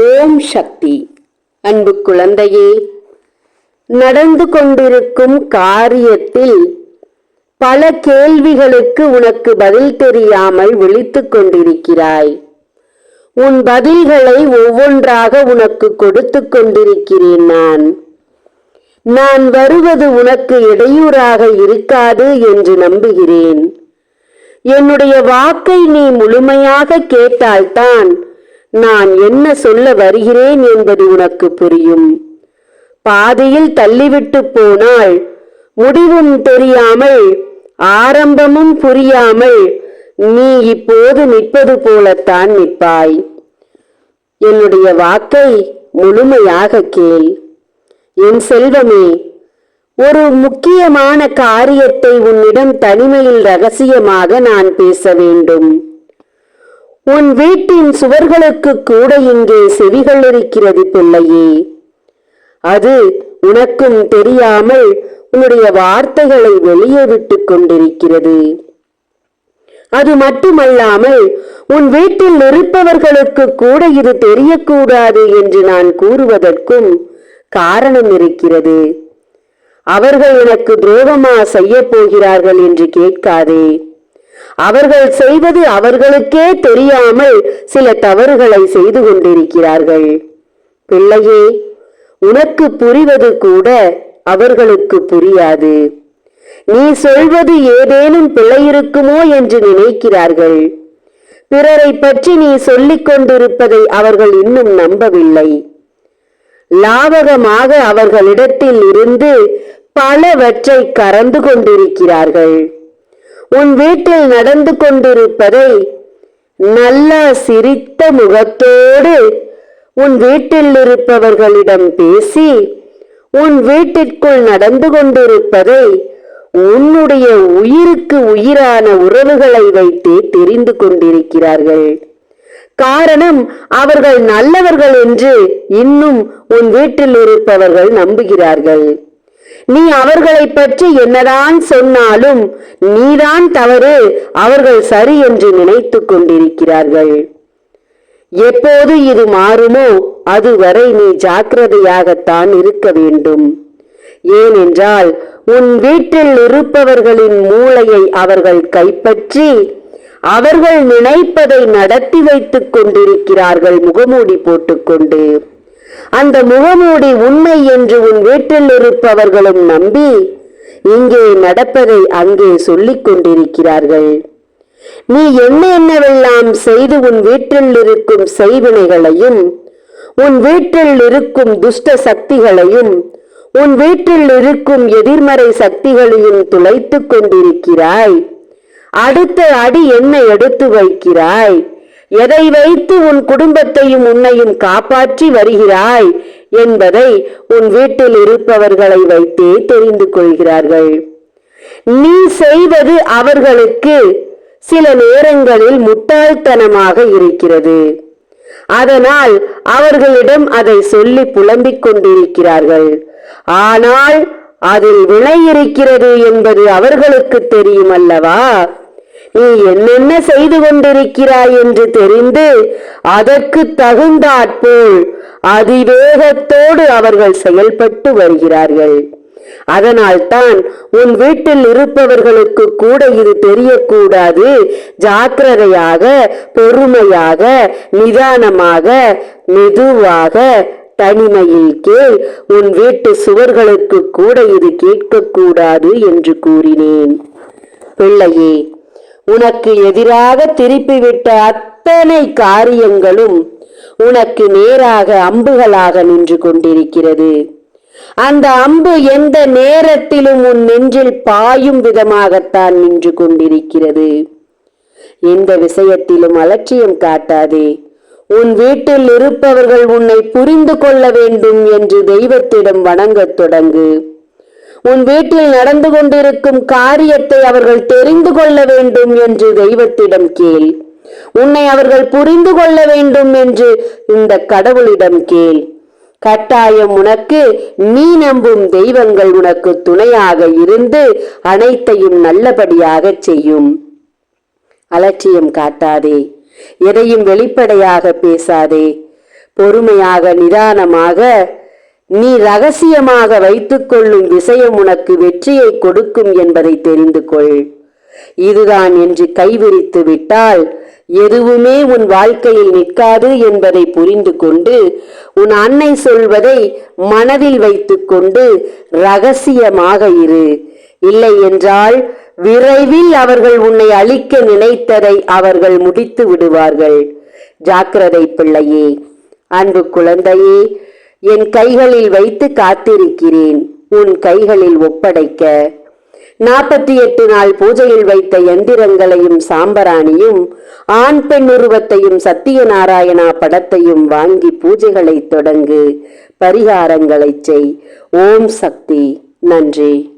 ஓம் சக்தி. அன்பு குழந்தையே நடந்து கொண்டிருக்கும் காரியத்தில் பல கேள்விகளுக்கு உனக்கு பதில் தெரியாமல் விழித்துக் கொண்டிருக்கிறாய். உன் பதில்களை ஒவ்வொன்றாக உனக்கு கொடுத்து கொண்டிருக்கிறேன் நான். நான் வருவது உனக்கு இடையூறாக இருக்காது என்று நம்புகிறேன். என்னுடைய வாக்கை நீ முழுமையாக கேட்டால்தான் நான் என்ன சொல்ல வருகிறேன் என்பது உனக்கு புரியும். பாதையில் தள்ளிவிட்டு போனால் முடிவும் தெரியாமல் ஆரம்பமும் புரியாமல் நீ இப்போது நிற்பது போலத்தான் நிற்பாய். என்னுடைய வாக்கை முழுமையாக கேள். என் செல்வமே ஒரு முக்கியமான காரியத்தை உன்னிடம் தனிமையில் ரகசியமாக நான் பேச வேண்டும். உன் வீட்டின் சுவர்களுக்கு கூட இங்கே செவிகள் இருக்கிறது பிள்ளையே. அது உனக்கும் தெரியாமல் உன்னுடைய வார்த்தைகளை வெளியே விட்டுக் கொண்டிருக்கிறது. அது மட்டுமல்லாமல் உன் வீட்டில் இருப்பவர்களுக்கு கூட இது தெரியக்கூடாது என்று நான் கூறுவதற்கும் காரணம் இருக்கிறது. அவர்கள் எனக்கு துரோகமா செய்ய போகிறார்கள் என்று கேட்காதே. அவர்கள் செய்வது அவர்களுக்கே தெரியாமல் சில தவறுகளை செய்து கொண்டிருக்கிறார்கள். பிள்ளையே உனக்கு புரிவது கூட அவர்களுக்கு புரியாது. நீ சொல்வது ஏதேனும் பிழை இருக்குமோ என்று நினைக்கிறார்கள். பிறரை பற்றி நீ சொல்லிக் கொண்டிருப்பதை அவர்கள் இன்னும் நம்பவில்லை. லாவகமாக அவர்களிடத்தில் இருந்து பலவற்றை கறந்து கொண்டிருக்கிறார்கள். உன் வீட்டில் நடந்து கொண்டிருப்பதை நல்ல சிரித்த முகத்தோடு உன் வீட்டில் இருப்பவர்களிடம் பேசி உன் வீட்டிற்குள் நடந்து கொண்டிருப்பதை உன்னுடைய உயிருக்கு உயிரான உறவுகளை வைத்தே தெரிந்து கொண்டிருக்கிறார்கள். காரணம் அவர்கள் நல்லவர்கள் என்று இன்னும் உன் வீட்டில் இருப்பவர்கள் நம்புகிறார்கள். நீ அவர்களை பற்றி என்னதான் சொன்னாலும் நீதான் தவறு அவர்கள் சரி என்று நினைத்துக் கொண்டிருக்கிறார்கள். எப்போது இது மாறுமோ அதுவரை நீ ஜாக்கிரதையாகத்தான் இருக்க வேண்டும். ஏனென்றால் உன் வீட்டில் இருப்பவர்களின் மூளையை அவர்கள் கைப்பற்றி அவர்கள் நினைப்பதை நடத்தி வைத்துக் கொண்டிருக்கிறார்கள் முகமூடி போட்டுக்கொண்டு. அந்த முகமூடி உண்மை என்று உன் வீட்டில் இருப்பவர்களும் நம்பி இங்கே நடப்பதை அங்கே சொல்லிக் கொண்டிருக்கிறார்கள். நீ என்ன என்னவெல்லாம் செய்து உன் வீட்டில் இருக்கும் செய்வினைகளையும் உன் வீட்டில் இருக்கும் துஷ்ட சக்திகளையும் உன் வீட்டில் இருக்கும் எதிர்மறை சக்திகளையும் துளைத்துக் கொண்டிருக்கிறாய். அடுத்த அடி என்ன எடுத்து வைக்கிறாய்? எதை வைத்து உன் குடும்பத்தையும் உன்னையும் காப்பாற்றி வருகிறாய் என்பதை உன் வீட்டில் இருப்பவர்களை வைத்தே தெரிந்து கொள்கிறார்கள். நீ செய்வது அவர்களுக்கு சில நேரங்களில் முட்டாள்தனமாக இருக்கிறது. அதனால் அவர்களிடம் அதை சொல்லி புலம்பிக் கொண்டிருக்கிறார்கள். ஆனால் அதில் வினை இருக்கிறது என்பது அவர்களுக்கு தெரியும் அல்லவா? நீ என்னென்ன செய்து கொண்டிருக்கிறாய் என்று தெரிந்து அதற்கு தகுந்தாற்போல் அதிவேகத்தோடு அவர்கள் செயல்பட்டு வருகிறார்கள். அதனால்தான் உன் வீட்டில் இருப்பவர்களுக்கு கூட இது தெரியக்கூடாது. ஜாக்கிரதையாக பொறுமையாக நிதானமாக மெதுவாக தனிமையில் கேள். உன் வீட்டு சுவர்களுக்கு கூட இது கேட்கக்கூடாது என்று கூறினேன். பிள்ளையே உனக்கு எதிராக திருப்பிவிட்ட அத்தனை காரியங்களும் உனக்கு நேராக அம்புகளாக நின்று கொண்டிருக்கிறது. அந்த அம்பு எந்த நேரத்திலும் உன் நெஞ்சில் பாயும் விதமாகத்தான் நின்று கொண்டிருக்கிறது. எந்த விஷயத்திலும் அலட்சியம் காட்டாதே. உன் வீட்டில் இருப்பவர்கள் உன்னை புரிந்து கொள்ள வேண்டும் என்று தெய்வத்திடம் வணங்கத் தொடங்கு. உன் வீட்டில் நடந்து கொண்டிருக்கும் காரியத்தை அவர்கள் தெரிந்து கொள்ள வேண்டும் என்று தெய்வத்திடம் கேள். உன்னை அவர்கள் புரிந்து கொள்ள வேண்டும் என்று இந்த கடவுளிடம் கேள். கட்டாயம் உனக்கு நீ நம்பும் தெய்வங்கள் உனக்கு துணையாக இருந்து அனைத்தையும் நல்லபடியாக செய்யும். அலட்சியம் காட்டாதே. எதையும் வெளிப்படையாக பேசாதே. பொறுமையாக நிதானமாக நீ ரகசியமாக வைத்துக்கொள்ளும் விஷயம் உனக்கு வெற்றியை கொடுக்கும் என்பதை தெரிந்து கொள். இதுதான் என்று கைவிரித்து விட்டால் எதுவுமே உன் வாழ்க்கையில் நிற்காது என்பதை புரிந்து கொண்டு உன் அன்னை சொல்வதை மனதில் வைத்துக்கொண்டு ரகசியமாக இரு. இல்லை என்றால் விரைவில் அவர்கள் உன்னை அழிக்க நினைத்ததை அவர்கள் முடித்து விடுவார்கள். ஜாக்கிரதை பிள்ளையே அன்பு குழந்தையே என் கைகளில் வைத்து காத்திருக்கிறேன் உன் கைகளில் ஒப்படைக்க. நாற்பத்தி எட்டு நாள் பூஜையில் வைத்த எந்திரங்களையும் சாம்பராணியும் ஆண் பெண் உருவத்தையும் சத்தியநாராயணா படத்தையும் வாங்கி பூஜைகளை தொடங்கு. பரிகாரங்களை செய். ஓம் சக்தி. நன்றி.